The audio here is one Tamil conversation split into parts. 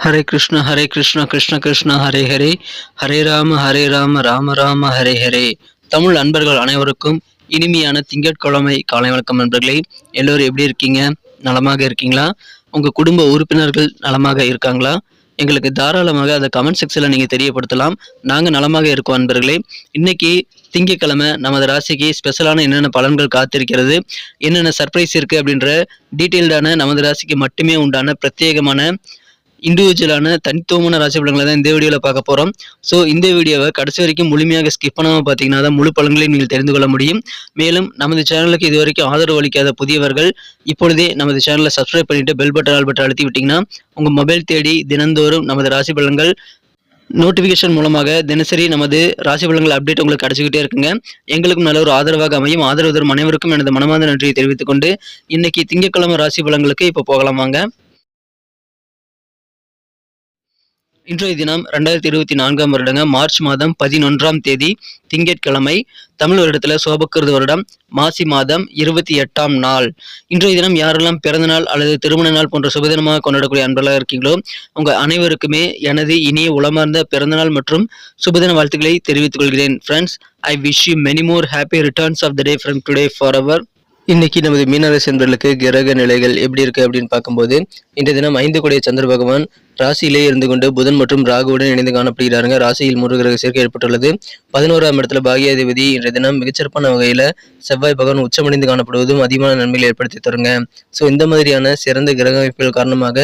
ஹரே கிருஷ்ண ஹரே கிருஷ்ண கிருஷ்ண கிருஷ்ண ஹரே ஹரே ஹரே ராம ஹரே ராம ராம ராம ஹரே ஹரே தமிழ் அன்பர்கள் அனைவருக்கும் இனிமையான திங்கட்கிழமை காலை வணக்கம் நண்பர்களே. எல்லோரும் எப்படி இருக்கீங்க? நலமாக இருக்கீங்களா? உங்கள் குடும்ப உறுப்பினர்கள் நலமாக இருக்காங்களா? எங்களுக்கு தாராளமாக அதை கமெண்ட் செக்ஷனில் நீங்கள் தெரியப்படுத்தலாம். நாங்கள் நலமாக இருக்கோம் அன்பர்களே. இன்னைக்கு திங்கட்கிழமை நமது ராசிக்கு ஸ்பெஷலான என்னென்ன பலன்கள் காத்திருக்கிறது என்னென்ன சர்ப்ரைஸ் இருக்குது அப்படின்ற டீட்டெயில்டான நமது ராசிக்கு மட்டுமே உண்டான பிரத்யேகமான இண்டிவிஜுவலான தனித்துவமான ராசி பலன்களை தான் இந்த வீடியோவில் பார்க்க போகிறோம் ஸோ இந்த வீடியோவை கடைசி வரைக்கும் முழுமையாக ஸ்கிப் பண்ணாமல் பார்த்தீங்கன்னா தான் முழு பலன்களையும் நீங்கள் தெரிந்து கொள்ள முடியும். மேலும் நமது சேனலுக்கு இதுவரைக்கும் ஆதரவு அளிக்காத புதியவர்கள் இப்பொழுதே நமது சேனலை சப்ஸ்கிரைப் பண்ணிவிட்டு பெல் பட்டன் ஆல் பட்டன் அழுத்தி விட்டிங்கன்னா உங்கள் மொபைல் தேடி தினந்தோறும் நமது ராசி பலன்கள் நோட்டிஃபிகேஷன் மூலமாக தினசரி நமது ராசி பலன்கள் அப்டேட் உங்களுக்கு கிடைச்சிக்கிட்டே இருக்குங்க. எங்களுக்கும் நல்ல ஒரு ஆதரவாக அமையும். ஆதரவு தரும் அனைவருக்கும் எனது மனமார்ந்த நன்றியை தெரிவித்துக்கொண்டு இன்றைக்கி இன்னைக்கு திங்கட்கிழமை ராசி பலன்களுக்கு இப்போ போகலாம் வாங்க. இன்றைய தினம் ரெண்டாயிரத்தி இருபத்தி நான்காம் வருடங்க மார்ச் மாதம் பதினொன்றாம் தேதி திங்கட்கிழமை தமிழ் வருடத்தில் சோபக்கிருது வருடம் மாசி மாதம் இருபத்தி எட்டாம் நாள். இன்றைய தினம் யாரெல்லாம் பிறந்த நாள் அல்லது திருமண நாள் போன்ற சுபதினமாக கொண்டாடக்கூடிய அன்பர்களாக இருக்கீங்களோ உங்கள் அனைவருக்குமே எனது இனிய உளமார்ந்த பிறந்தநாள் மற்றும் சுபதின வாழ்த்துக்களை தெரிவித்துக் கொள்கிறேன். Friends I wish you many more happy returns of the day from today for our இன்னைக்கு நமது மீனராசி என்பர்களுக்கு கிரக நிலைகள் எப்படி இருக்கு அப்படின்னு பார்க்கும்போது இன்றைய தினம் ஐந்து கூடிய சந்திர பகவான் ராசியிலே இருந்து கொண்டு புதன் மற்றும் ராகுவுடன் இணைந்து காணப்படுகிறாருங்க. ராசியில் மூன்று கிரக சேர்க்கை ஏற்பட்டுள்ளது. பதினோராம் இடத்துல பாகியாதிபதி இன்றைய தினம் மிகச்சிறப்பான வகையில் செவ்வாய் பகவான் உச்சமடைந்து காணப்படுவதும் அதிகமான நன்மைகளை ஏற்படுத்தி தருங்க. ஸோ இந்த மாதிரியான சிறந்த கிரக அமைப்புகள் காரணமாக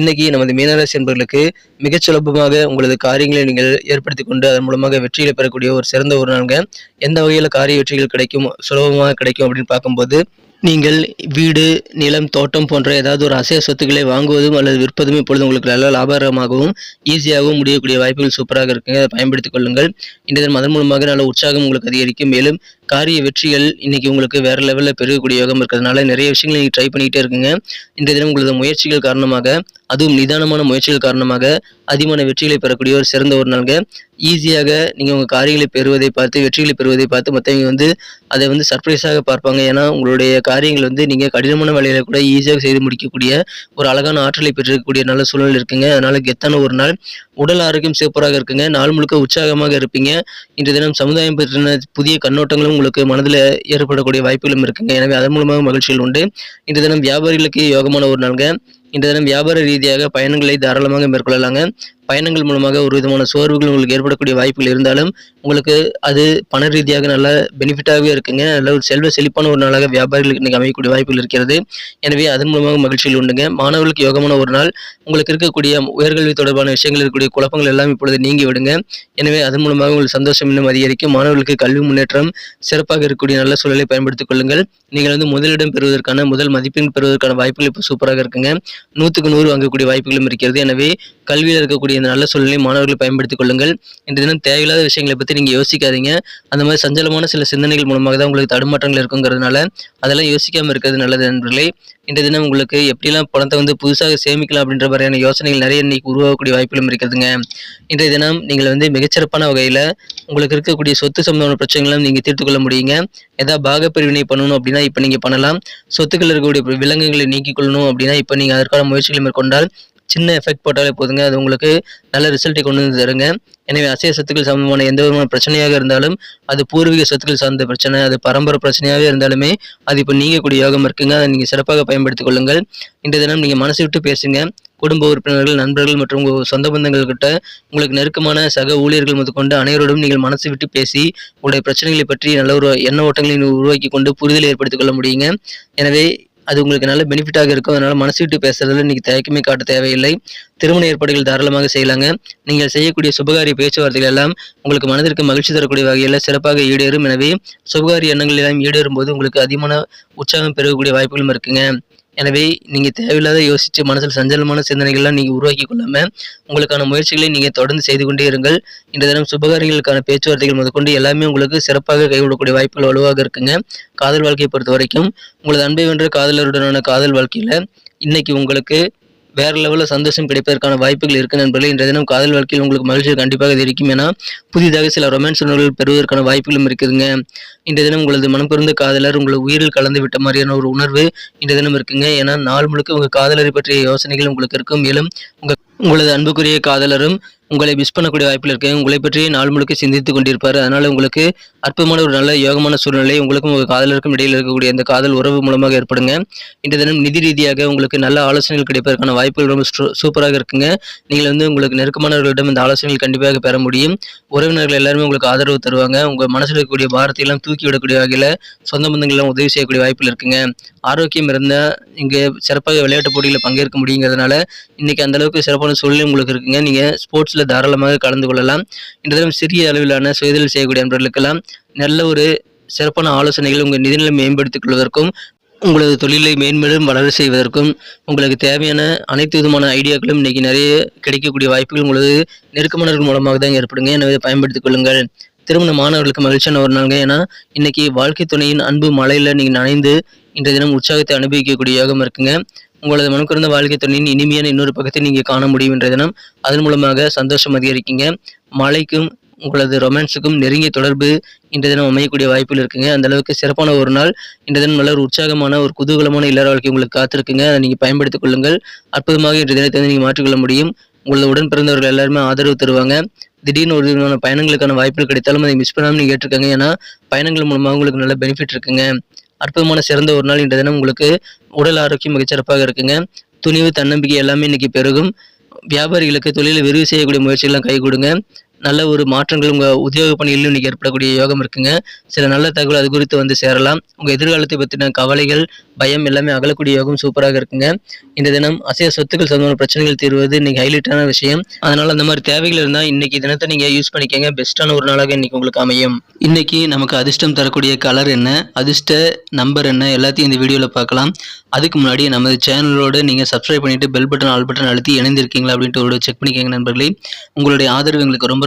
இன்னைக்கு நமது மீனராசி என்பர்களுக்கு மிகச் சுலபமாக உங்களது காரியங்களை நீங்கள் ஏற்படுத்தி கொண்டு அதன் மூலமாக வெற்றிகளை பெறக்கூடிய ஒரு சிறந்த ஒரு நாளுங்க. எந்த வகையில் காரிய வெற்றிகள் கிடைக்கும் சுலபமாக கிடைக்கும் அப்படின்னு பார்க்கும்போது நீங்கள் வீடு நிலம் தோட்டம் போன்ற ஏதாவது ஒரு அசைய சொத்துக்களை வாங்குவதும் அல்லது விற்பதும் இப்பொழுது உங்களுக்கு நல்ல லாபகரமாகவும் ஈஸியாகவும் முடியக்கூடிய வாய்ப்புகள் சூப்பராக இருக்குங்க. அதை பயன்படுத்திக் கொள்ளுங்கள். இன்றைய தினம் அதன் மூலமாக நல்ல உற்சாகம் உங்களுக்கு அதிகரிக்கும். மேலும் காரிய வெற்றிகள் இன்னைக்கு உங்களுக்கு வேற லெவலில் பெருகக்கூடிய யோகம் இருக்கிறதுனால நிறைய விஷயங்களை நீங்கள் ட்ரை பண்ணிக்கிட்டே இருக்குங்க. இன்றைய தினம் உங்களது முயற்சிகள் காரணமாக அதுவும் நிதானமான முயற்சிகள் காரணமாக அதிகமான வெற்றிகளை பெறக்கூடிய ஒரு சிறந்த ஒரு நாள்ங்க. ஈஸியாக நீங்கள் உங்கள் காரியங்களை பெறுவதை பார்த்து வெற்றிகளை பெறுவதை பார்த்து மற்றவங்க வந்து அதை வந்து சர்ப்ரைஸாக பார்ப்பாங்க. ஏன்னா உங்களுடைய காரியங்கள் வந்து நீங்கள் கடினமான வேலைகளை கூட ஈஸியாக செய்து முடிக்கக்கூடிய ஒரு அழகான ஆற்றலை பெற்றிருக்கக்கூடிய நல்ல சூழல் இருக்குங்க. அதனால் கெத்தான ஒரு நாள். உடல் ஆரோக்கியம் சிறப்பாக இருக்குங்க. நாள் முழுக்க உற்சாகமாக இருப்பீங்க. இன்றைய தினம் சமுதாயம் பற்றின புதிய கண்ணோட்டங்களும் உங்களுக்கு மனதில் ஏற்படக்கூடிய வாய்ப்புகளும் இருக்குங்க. எனவே அதன் மூலமாக மகிழ்ச்சிகள் உண்டு. இன்றைய தினம் வியாபாரிகளுக்கு யோகமான ஒரு நாளுங்க. இன்றைய தினம் வியாபார ரீதியாக பயணங்களை தாராளமாக மேற்கொள்ளலாங்க. பயணங்கள் மூலமாக ஒரு விதமான சோர்வுகள் உங்களுக்கு ஏற்படக்கூடிய வாய்ப்புகள் இருந்தாலும் உங்களுக்கு அது பண ரீதியாக நல்ல பெனிஃபிட்டாகவே இருக்குங்க. நல்ல ஒரு செல்வ செழிப்பான ஒரு நாளாக வியாபாரிகளுக்கு இன்னைக்கு அமையக்கூடிய வாய்ப்புகள் இருக்கிறது. எனவே அதன் மூலமாக மகிழ்ச்சிகள் உண்டுங்க. மாணவர்களுக்கு யோகமான ஒரு நாள். உங்களுக்கு இருக்கக்கூடிய உயர்கல்வி தொடர்பான விஷயங்கள் இருக்கக்கூடிய குழப்பங்கள் எல்லாம் இப்பொழுது நீங்கி விடுங்க. எனவே அதன் மூலமாக உங்களுக்கு சந்தோஷம் இன்னும் அதிகரிக்கும். மாணவர்களுக்கு கல்வி முன்னேற்றம் சிறப்பாக இருக்கக்கூடிய நல்ல சூழலை பயன்படுத்திக் கொள்ளுங்கள். நீங்கள் வந்து முதலிடம் பெறுவதற்கான முதல் மதிப்பெண் பெறுவதற்கான வாய்ப்புகள் இப்போ சூப்பராக இருக்குங்க. நூற்றுக்கு நூறு வாங்கக்கூடிய வாய்ப்புகளும் இருக்கிறது. எனவே கல்வியில் இருக்கக்கூடிய இந்த நல்ல சூழ்நிலையை மாணவர்கள் பயன்படுத்திக் கொள்ளுங்கள். இன்று தினம் தேவையில்லாத விஷயங்களை பற்றி நீங்கள் யோசிக்காதீங்க. அந்த மாதிரி சஞ்சலமான சில சிந்தனைகள் மூலமாக தான் உங்களுக்கு தடுமாற்றங்கள் இருக்குங்கிறதுனால அதெல்லாம் யோசிக்காமல் இருக்கிறது நல்லது நண்பர்களே. இன்றைய தினம் உங்களுக்கு எப்படிலாம் பணத்தை வந்து புதுசாக சேமிக்கலாம் அப்படின்ற மாதிரியான யோசனைகள் நிறைய இன்னைக்கு உருவாகக்கூடிய வாய்ப்புகளும் இருக்குதுங்க. இன்றைய தினம் நீங்கள் வந்து மிகச்சிறப்பான வகையில் உங்களுக்கு இருக்கக்கூடிய சொத்து சம்பந்தமான பிரச்சனைகளும் நீங்கள் தீர்த்து கொள்ள முடியுங்க. ஏதாவது பாகப்பிரிவினை பண்ணணும் அப்படின்னா இப்போ நீங்கள் பண்ணலாம். சொத்துக்கள் இருக்கக்கூடிய விலங்குகளை நீக்கிக் கொள்ளணும் அப்படின்னா இப்போ நீங்கள் அதற்கான முயற்சிகளை மேற்கொண்டால் சின்ன எஃபெக்ட் போட்டாலே போதுங்க. அது உங்களுக்கு நல்ல ரிசல்ட்டை கொண்டு வந்து தருங்க. எனவே அசைய சொத்துக்கள் சம்பந்தமான எந்த விதமான பிரச்சனையாக இருந்தாலும் அது பூர்வீக சொத்துக்கள் சார்ந்த பிரச்சனை அது பரம்பரை பிரச்சனையாகவே இருந்தாலுமே அது இப்போ நீங்கக்கூடிய யோகம் இருக்குங்க. அதை நீங்கள் சிறப்பாக பயன்படுத்திக் கொள்ளுங்கள். இன்றைய தினம் நீங்கள் மனசு விட்டு பேசுங்க. குடும்ப உறுப்பினர்கள் நண்பர்கள் மற்றும் உங்கள் சொந்த பந்தங்கள் கிட்ட உங்களுக்கு நெருக்கமான சக ஊழியர்கள் முதற்கொண்டு அனைவரோடும் நீங்கள் மனசு விட்டு பேசி உங்களுடைய பிரச்சனைகளை பற்றி நல்ல ஒரு எண்ண ஓட்டங்களை உருவாக்கி கொண்டு புரிதலை ஏற்படுத்திக் கொள்ள முடியுங்க. எனவே அது உங்களுக்கு நல்ல பெனிஃபிட்டாக இருக்கும். அதனால் மனசு விட்டு பேசுறதுல இன்னைக்கு தயக்கமே காட்ட தேவையில்லை. திருமண ஏற்பாடுகள் தாராளமாக செய்யலாங்க. நீங்கள் செய்யக்கூடிய சுபகாரிய பேச்சுவார்த்தைகள் எல்லாம் உங்களுக்கு மனதிற்கு மகிழ்ச்சி தரக்கூடிய வகையில் சிறப்பாக ஈடேறும். எனவே சுபகாரிய எண்ணங்கள் எல்லாம் ஈடேறும் போது உங்களுக்கு அதிகமான உற்சாகம் பெறக்கூடிய வாய்ப்புகளும் இருக்குங்க. எனவே நீங்கள் தேவையில்லாத யோசித்து மனசில் சஞ்சலமான சிந்தனைகள்லாம் நீங்கள் உருவாக்கி கொள்ளாமல் உங்களுக்கான முயற்சிகளை நீங்கள் தொடர்ந்து செய்து கொண்டே இருங்கள். இந்த தினம் சுபகாரியங்களுக்கான பேச்சுவார்த்தைகள் முதற்கொண்டு எல்லாமே உங்களுக்கு சிறப்பாக கைவிடக்கூடிய வாய்ப்புகள் வலுவாக இருக்குங்க. காதல் வாழ்க்கையை பொறுத்த வரைக்கும் உங்களது அன்பை வென்ற காதலருடனான காதல் வாழ்க்கையில் இன்னைக்கு உங்களுக்கு வேற லெவலில் சந்தோஷம் கிடைப்பதற்கான வாய்ப்புகள் இருக்கு நண்பர்களே. இன்றைய தினம் காதல் வாழ்க்கையில் உங்களுக்கு மகிழ்ச்சி கண்டிப்பாக இருக்கும் ஏன்னா புதிதாக சில ரொமான்ஸ் உணர்வுகள் பெறுவதற்கான வாய்ப்புகளும் இருக்குதுங்க. இன்றைய தினம் உங்களது மனம் பிறந்த காதலர் உங்களை உயிரில் கலந்து விட்ட மாதிரியான ஒரு உணர்வு இன்றைய தினம் இருக்குங்க. ஏன்னா நாள் முழுக்க உங்கள் காதலரை பற்றிய யோசனைகள் உங்களுக்கு இருக்கும். மேலும் உங்கள் உங்களது அன்புக்குரிய காதலரும் உங்களை மிஸ் பண்ணக்கூடிய வாய்ப்பில் இருக்கு உங்களை பற்றி நாள் முழுக்க சிந்தித்துக் கொண்டிருப்பார். அதனால் உங்களுக்கு அற்புதமான ஒரு நல்ல யோகமான சூழ்நிலை உங்களுக்கும் உங்கள் காதலருக்கும் இடையில் இருக்கக்கூடிய அந்த காதல் உறவு மூலமாக ஏற்படுங்க. இன்றைய தினம் நிதி ரீதியாக உங்களுக்கு நல்ல ஆலோசனைகள் கிடைப்பதற்கான வாய்ப்புகள் ரொம்ப சூப்பராக இருக்குங்க. நீங்கள் வந்து உங்களுக்கு நெருக்கமானவர்களிடம் இந்த ஆலோசனைகள் கண்டிப்பாக பெற முடியும். உறவினர்கள் எல்லாருமே உங்களுக்கு ஆதரவு தருவாங்க. உங்கள் மனசில் இருக்கக்கூடிய பாரத்தையெல்லாம் தூக்கி விடக்கூடிய வகையில் சொந்த பந்தங்கள்லாம் உதவி செய்யக்கூடிய வாய்ப்பில் இருக்குங்க. ஆரோக்கியம் இருந்தால் இங்கே சிறப்பாக விளையாட்டு போட்டியில் பங்கேற்க முடியுங்கிறதுனால இன்றைக்கி அந்த அளவுக்கு போன சூழ்நிலை உங்களுக்கு இருக்குங்க. நீங்கள் ஸ்போர்ட்ஸில் தாராளமாக கலந்து கொள்ளலாம். இந்த தினம் சிறிய அளவிலான சுயதொழில் செய்யக்கூடிய நண்பர்களுக்கெல்லாம் நல்ல ஒரு சிறப்பான ஆலோசனைகள் உங்கள் நிதிநிலை மேம்படுத்திக் கொள்வதற்கும் உங்களது தொழிலை மேன்மேலும் வளர செய்வதற்கும் உங்களுக்கு தேவையான அனைத்து விதமான ஐடியாக்களும் இன்னைக்கு நிறைய கிடைக்கக்கூடிய வாய்ப்புகள் உங்களது நெருக்கமானவர்கள் மூலமாக தான் ஏற்படுங்க. எனவே பயன்படுத்திக் கொள்ளுங்கள். திருமண மாணவர்களுக்கு மகிழ்ச்சியான ஒரு நாளுங்க ஏன்னா இன்னைக்கு வாழ்க்கை துணையின் அன்பு மலையில் நீங்கள் நனைந்து இன்றைய தினம் உற்சாகத்தை அனுபவிக்கக்கூடிய யோகம் இருக்குங்க. உங்களது மனக்குறந்த வாழ்க்கை துணையின் இனிமையான இன்னொரு பக்கத்தை நீங்கள் காண முடியும் என்ற தினம் அதன் மூலமாக சந்தோஷம் அதிகரிக்கீங்க. மழைக்கும் உங்களது ரொமான்ஸுக்கும் நெருங்கிய தொடர்பு இன்றைய தினம் அமையக்கூடிய வாய்ப்புகள் இருக்குங்க. அந்த அளவுக்கு சிறப்பான ஒரு நாள். இன்றைய தினம் நல்ல ஒரு உற்சாகமான ஒரு குதூகலமான இல்லற வாழ்க்கை உங்களுக்கு காத்திருக்குங்க. அதை நீங்கள் பயன்படுத்திக் கொள்ளுங்கள். அற்புதமாக இன்றைய தினத்தை வந்து நீங்கள் மாற்றிக்கொள்ள முடியும். உங்களது உடன் பிறந்தவர்கள் எல்லாருமே ஆதரவு தருவாங்க. திடீர்னு ஒரு விதமான பயணங்களுக்கான வாய்ப்புகள் கிடைத்தாலும் அதை மிஸ் பண்ணாமல் நீங்கள் ஏற்றுக்கங்க. ஏன்னா பயணங்கள் மூலமாக உங்களுக்கு நல்ல பெனிஃபிட் இருக்குங்க. அற்புதமான சிறந்த ஒரு நாள் இன்றைய தினம். உங்களுக்கு உடல் ஆரோக்கியம் மிகச்சிறப்பாக இருக்குங்க. துணிவு தன்னம்பிக்கை எல்லாமே இன்னைக்கு பெருகும். வியாபாரிகளுக்கு தொழிலை விரிவு செய்யக்கூடிய முயற்சிகள்லாம் கை கொடுங்க. நல்ல ஒரு மாற்றங்கள் உங்கள் உத்தியோக பணிகளிலும் இன்னைக்கு ஏற்படக்கூடிய யோகம் இருக்குங்க. சில நல்ல தகவல் அது குறித்து வந்து சேரலாம். உங்கள் எதிர்காலத்தை பற்றின கவலைகள் பயம் எல்லாமே அகலக்கூடிய யோகம் சூப்பராக இருக்குங்க. இந்த தினம் அசைய சொத்துக்கள் சம்பந்தமான பிரச்சனைகள் தீர்வது இன்றைக்கி ஹைலைட்டான விஷயம். அதனால் அந்த மாதிரி தேவைகள் இருந்தால் இன்றைக்கி தினத்தை நீங்கள் யூஸ் பண்ணிக்கங்க. பெஸ்ட்டான ஒரு நாளாக இன்றைக்கி உங்களுக்கு அமையும். இன்றைக்கி நமக்கு அதிர்ஷ்டம் தரக்கூடிய கலர் என்ன? அதிர்ஷ்ட நம்பர் என்ன? எல்லாத்தையும் இந்த வீடியோவில் பார்க்கலாம். அதுக்கு முன்னாடி நமது சேனலோடு நீங்கள் சப்ஸ்கிரைப் பண்ணிவிட்டு பெல் பட்டன் ஆல் பட்டன் அழுத்தி இணைந்திருக்கீங்களா அப்படின்ட்டு ஒரு செக் பண்ணிக்கோங்க நண்பர்களே. உங்களுடைய ஆதரவு எங்களுக்கு ரொம்ப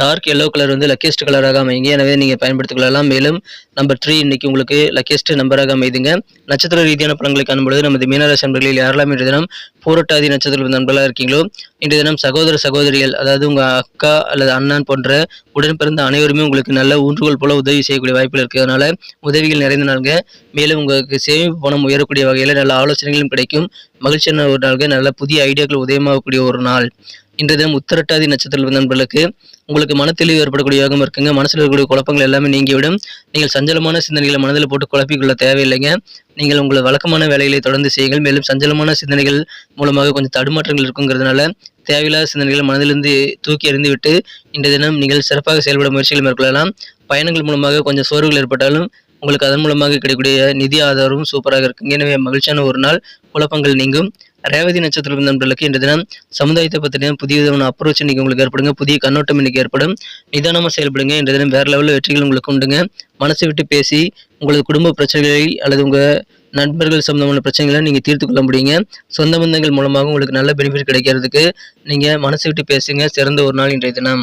டார்க் எல்லோ கலர் வந்து லக்கியஸ்ட் கலராக அமைங்க எனவே நீங்கள் பயன்படுத்திக் கொள்ளலாம் மேலும் நம்பர் த்ரீ இன்னைக்கு உங்களுக்கு லக்கியஸ்ட் நம்பராக அமைதுங்க. நட்சத்திர ரீதியான பலன்களை காணும்பொழுது நமது மீனராசி நண்பர்களில் யாரெல்லாம் இன்று தினம் பூரட்டாதி நட்சத்திர நண்பர்களாக இருக்கீங்களோ இன்றைய தினம் சகோதர சகோதரிகள் அதாவது உங்கள் அக்கா அல்லது அண்ணன் போன்ற உடன் பிறந்த அனைவருமே உங்களுக்கு நல்ல ஊன்றுகோல் போல உதவி செய்யக்கூடிய வாய்ப்புகள் இருக்குது உதவிகள் நிறைந்த நாளுங்க. மேலும் உங்களுக்கு சேமிப்பு பணம் உயரக்கூடிய வகையில் நல்ல ஆலோசனைகளும் கிடைக்கும். மகிழ்ச்சியான ஒரு நாளுங்க. நல்ல புதிய ஐடியாக்கள் உதயமாகக்கூடிய ஒரு நாள். இன்றைய தினம் உத்தரட்டாதி நட்சத்திர நண்பர்களுக்கு உங்களுக்கு மனத்தெளிவு ஏற்படக்கூடிய யோகம் இருக்குங்க. மனசில் இருக்கக்கூடிய குழப்பங்கள் எல்லாமே நீங்கிவிடும். நீங்கள் சஞ்சலமான சிந்தனைகளை மனதில் போட்டு குழப்பிக்கொள்ள தேவையில்லைங்க. நீங்கள் உங்கள் வழக்கமான வேலைகளை தொடர்ந்து செய்யுங்கள். மேலும் சஞ்சலமான சிந்தனைகள் மூலமாக கொஞ்சம் தடுமாற்றங்கள் இருக்குங்கிறதுனால தேவையில்லாத சிந்தனைகளை மனதிலிருந்து தூக்கி எறிந்து விட்டு இன்றைய தினம் நீங்கள் சிறப்பாக செயல்பட முயற்சிகள் மேற்கொள்ளலாம். பயணங்கள் மூலமாக கொஞ்சம் சோர்வுகள் ஏற்பட்டாலும் உங்களுக்கு அதன் மூலமாக கிடைக்கக்கூடிய நிதி ஆதாரமும் சூப்பராக இருக்குங்க எனவே மகிழ்ச்சியான ஒரு நாள். குழப்பங்கள் நீங்கும். ரேவதி நட்சத்திரம் நண்பர்களுக்கு இன்று தினம் சமுதாயத்தை பற்றின புதிய விதமான அப்ரோச் இன்னைக்கு உங்களுக்கு ஏற்படுங்க. புதிய கண்ணோட்டம் இன்னைக்கு ஏற்படும். நிதானமாக செயல்படுங்க. இன்று தினம் வேற லெவலில் வெற்றிகள் உங்களுக்கு உண்டுங்க. மனசை விட்டு பேசி உங்களது குடும்ப பிரச்சனைகளை அல்லது உங்கள் நண்பர்கள் சம்பந்தமான பிரச்சனைகளை நீங்கள் தீர்த்து கொள்ள முடியுங்க. சொந்த பந்தங்கள் மூலமாக உங்களுக்கு நல்ல பெனிஃபிட் கிடைக்கிறதுக்கு நீங்கள் மனசை விட்டு பேசுங்க. சிறந்த ஒரு நாள் இன்றைய தினம்.